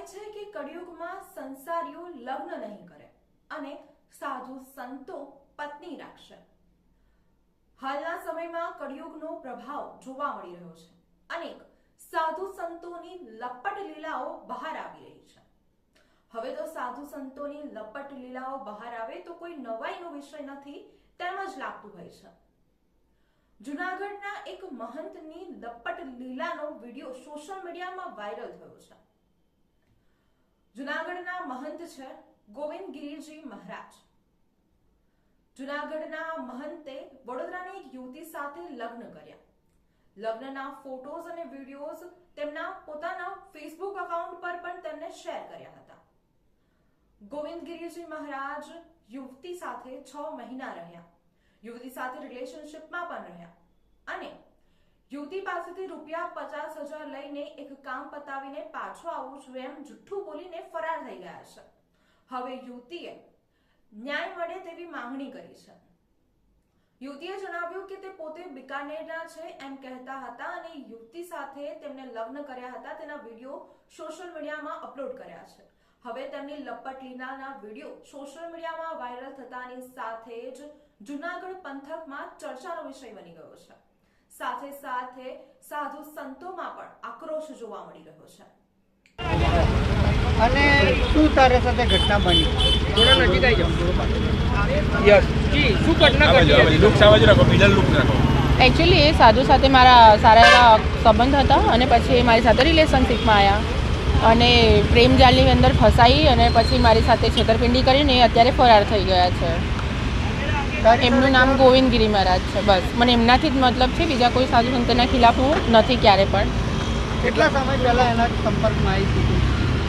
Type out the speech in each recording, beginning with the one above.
કહેવાય છે કે કળિયુગમાં સંસારીઓ લગ્ન નહીં કરે અને સાધુ સંતો પત્ની રાખશે. હાલના સમયમાં કળિયુગનો પ્રભાવ જોવા મળી રહ્યો છે અનેક સાધુ સંતોની લપટ લીલાઓ બહાર આવી રહી છે. હવે તો સાધુ સંતોની લપટ લીલાઓ બહાર આવે તો કોઈ નવાઈનો વિષય નથી, તેમ જ લાગતું હોય છે. જુનાગઢના એક મહંતની લપટ લીલાનો વીડિયો સોશિયલ મીડિયામાં વાયરલ થયો છે. જુનાગઢના મહંત છે ગોવિંદ ગિરિજી મહારાજ. જુનાગઢના મહંતે વડોદરાની એક યુવતી સાથે લગ્ન કર્યા. લગ્નના ફોટોઝ અને વિડીયોઝ તેમના પોતાના ફેસબુક એકાઉન્ટ પર પણ તેમને શેર કર્યા હતા. ગોવિંદ ગિરિજી મહારાજ યુવતી સાથે છ મહિના રહ્યા. યુવતી સાથે રિલેશનશિપમાં પણ રહ્યા. યુવતી પાસેથી રૂપિયા પચાસ હજાર લઈને એક કામ પતાવીને પાછો આવું છું એમ જુઠ્ઠું બોલીને ફરાર થઈ ગયા છે. હવે યુવતીએ ન્યાય મળે તેવી માંગણી કરી છે. યુવતીએ જણાવ્યું કે તે પોતે બિકાનેરના છે એમ કહેતા હતા અને યુવતી સાથે તેમને લગ્ન કર્યા હતા, તેના વીડિયો સોશિયલ મીડિયામાં અપલોડ કર્યા છે. હવે તેમની લપટ લીલાના વીડિયો સોશિયલ મીડિયામાં વાયરલ થતાની સાથે જ જુનાગઢ પંથકમાં ચર્ચાનો વિષય બની ગયો છે. સાથે સાથે સાધુ સંતોમાં પણ આક્રોશ જોવા મળી રહ્યો છે. અને શું તારા સાથે ઘટના બની? થોડા નજીક આવી જાઓ યસ. જી શું ઘટના ઘટી હતી? લુક સાવજ રાખો મિડલ લુક રાખો. એકચ્યુઅલી એ સાધુ સાથે મારા સારા એવા સંબંધ હતા અને પછી એ મારી સાથે રિલેશનશિપમાં આવ્યા અને પ્રેમ જાલની અંદર ફસાઈ અને પછી મારી સાથે છેતરપિંડી કરીને એ અત્યારે ફરાર થઈ ગયા છે. એમનું નામ ગોવિંદગીરી મહારાજ છે બસ. મને એમનાથી જ મતલબ છે બીજા કોઈ સાધુ સંતના ખિલાફ હું નથી ક્યારે પણ. કેટલા સમય પહેલા એના સંપર્કમાં આવી હતી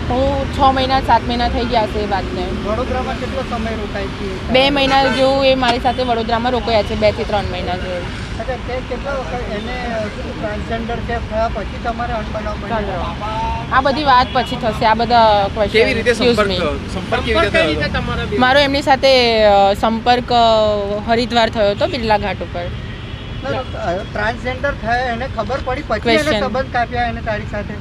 હું છ મહિના સાત મહિના થઈ ગયા છે એ વાતને. વડોદરામાં કેટલો સમય રોકાય બે મહિના જેવું એ મારી સાથે વડોદરામાં રોકાયા છે બેથી ત્રણ મહિના જેવું. કેટલા વખત એને ટ્રાન્સજેન્ડર કે થયા પછી તમારે અનબનાવ આ બધી વાત પછી થશે. આ બધા ક્વેશ્ચન મારો એમની સાથે સંપર્ક હરિદ્વાર થયો હતો બિરલા ઘાટ ઉપર. ટ્રાન્સજેન્ડર થયા એને ખબર પડી? પછી એને સંબંધ કાપ્યા એને તારી સાથે?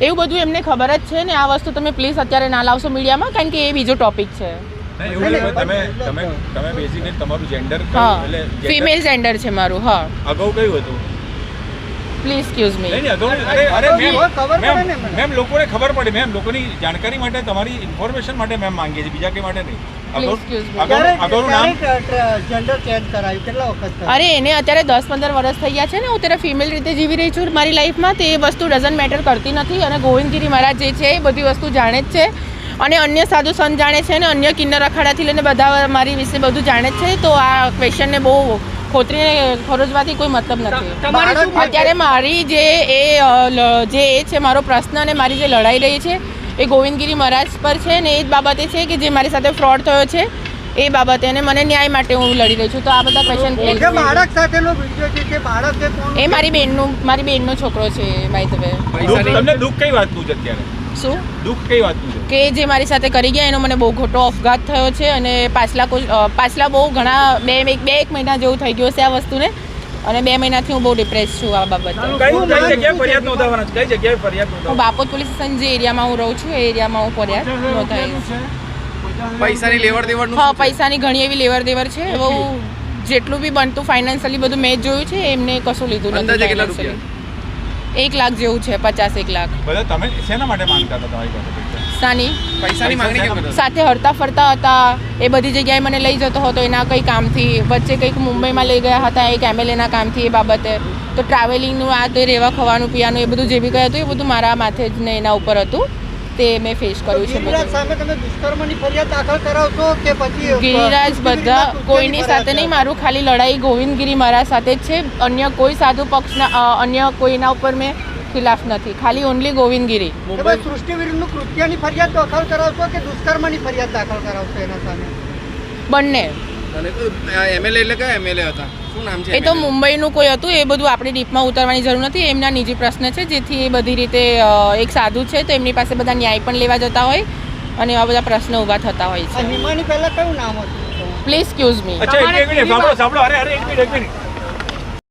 એવું બધું એમને ખબર જ છે ને આ વસ્તુ તમે પ્લીઝ અત્યારે ના લાવશો મીડિયામાં કારણ કે એ બીજો ટોપિક છે. ફિમેલ જેન્ડર છે મારું હા. અગાઉ કયું હતું? પ્લીઝ એક્સક્યુઝ નહીં મી અરે અરે મેમ ખબર પડે ને મેમ લોકોને ખબર પડે મેમ લોકોની જાણકારી માટે તમારી ઇન્ફોર્મેશન માટે મેમ માંગીએ છીએ બીજા કંઈ માટે નહીં? અરે એને અત્યારે દસ પંદર વર્ષ થઈ ગયા છે ને હું ત્યારે ફિમેલ રીતે જીવી રહી છું મારી લાઈફમાં તે વસ્તુ ડઝન્ટ મેટર કરતી નથી અને ગોવિંદગીરી મહારાજ જે છે એ બધી વસ્તુ જાણે જ છે અને અન્ય સાધુ સંત જાણે છે અને અન્ય કિન્નર અખાડાથી લઈને બધા મારી વિશે બધું જાણે જ છે તો આ ક્વેશ્ચનને બહુ ખોતરીને ખોરજવાથી કોઈ મતલબ નથી. તમારે અત્યારે મારી જે એ જે એ છે મારો પ્રશ્ન અને મારી જે લડાઈ રહી છે એ ગોવિંદગીરી મહારાજ પર છે ને એ જ બાબતે છે કે જે મારી સાથે ફ્રોડ થયો છે એ બાબતે અને મને ન્યાય માટે હું લડી રહી છું. તો આ બધા ક્વેશ્ચન બાળક સાથેનો વીડિયો છે તે બાળક એ મારી બેનનું મારી બેનનો છોકરો છે બાય ધ વે તમને દુઃખ કઈ વાતનું છે અત્યારે? શું દુઃખ કઈ વાતનું છે? કે જે મારી સાથે કરી ગયા એનો મને બહુ ખોટો અફઘાત થયો છે અને પાછલા કોઈ પાછલા બહુ ઘણા બે એક બે એક મહિના જેવું થઈ ગયું છે આ વસ્તુને. અને બે મહિનાથી હું બહુ ડિપ્રેસ છું આ બાબતે. કઈ કઈ જગ્યાએ ફરિયાદ નોંધાવવાના છે? કઈ જગ્યાએ ફરિયાદ હું બાપોદ પોલીસ સ્ટેશન જે એરિયામાં હું રહું છું એ એરિયામાં હું ફરિયાદ નોંધાવીશ. પૈસાની લેવડ દેવડ હા પૈસાની ઘણી એવી લેવડ દેવડ છે. બહુ જેટલું બી બનતું ફાઇનાન્શિયલી બધું મેં જોયું છે એમને કશું લીધું નથી. એક લાખ જેવું છે પચાસ એક લાખ. બધા તમે શેના માટે માંગતા હતા તમારી પાસે સાની? પૈસાની માંગણી કેમ સાથે હરતા ફરતા હતા એ બધી જગ્યાએ મને લઈ જતો હતો એના કંઈ કામથી. વચ્ચે કંઈક મુંબઈમાં લઈ ગયા હતા એક એમએલએના કામથી એ બાબતે. તો ટ્રાવેલિંગનું આ તે રહેવા ખવાનું પીવાનું એ બધું જે બી કંઈ હતું એ બધું મારા માથે જ ને એના ઉપર હતું. તે મેં ફેસ કર્યું છે ગિરિરાજ તમે દુષ્કર્મની ફરિયાદ દાખલ કરાવશો કે પછી ગિરિરાજ બધા કોઈની સાથે નહીં મારું ખાલી લડાઈ ગોવિંદગીરી મારા સાથે જ છે. અન્ય કોઈ સાધુ પક્ષના અન્ય કોઈના ઉપર મેં ખિલાફ નથી. ખાલી ઓનલી ગોવિંદગીરી. મુંબઈ સૃષ્ટિ વિરુદ્ધનું કૃત્યની ફરિયાદ દાખલ કરાવશો કે દુષ્કર્મની ફરિયાદ દાખલ કરાવશો એના સામે? બંને. એમએલએ એટલે કયા એમએલએ હતા? શું નામ એ તો મુંબઈનું કોઈ હતું એ બધું આપણે ડીપમાં ઉતરવાની જરૂર નથી. એમના નિજી પ્રશ્ન છે જેથી એ બધી રીતે એક સાધુ છે તો એમની પાસે બધા ન્યાય પણ લેવા જતા હોય અને એવા બધા પ્રશ્નો ઊભા થતા હોય છે. હિમાની પહેલા કયું નામ હતું? પ્લીઝ એક્સક્યુઝ મી અચ્છા એક મિનિટ સાંભળો સાંભળો. અરે અરે એક મિનિટ એક મિનિટ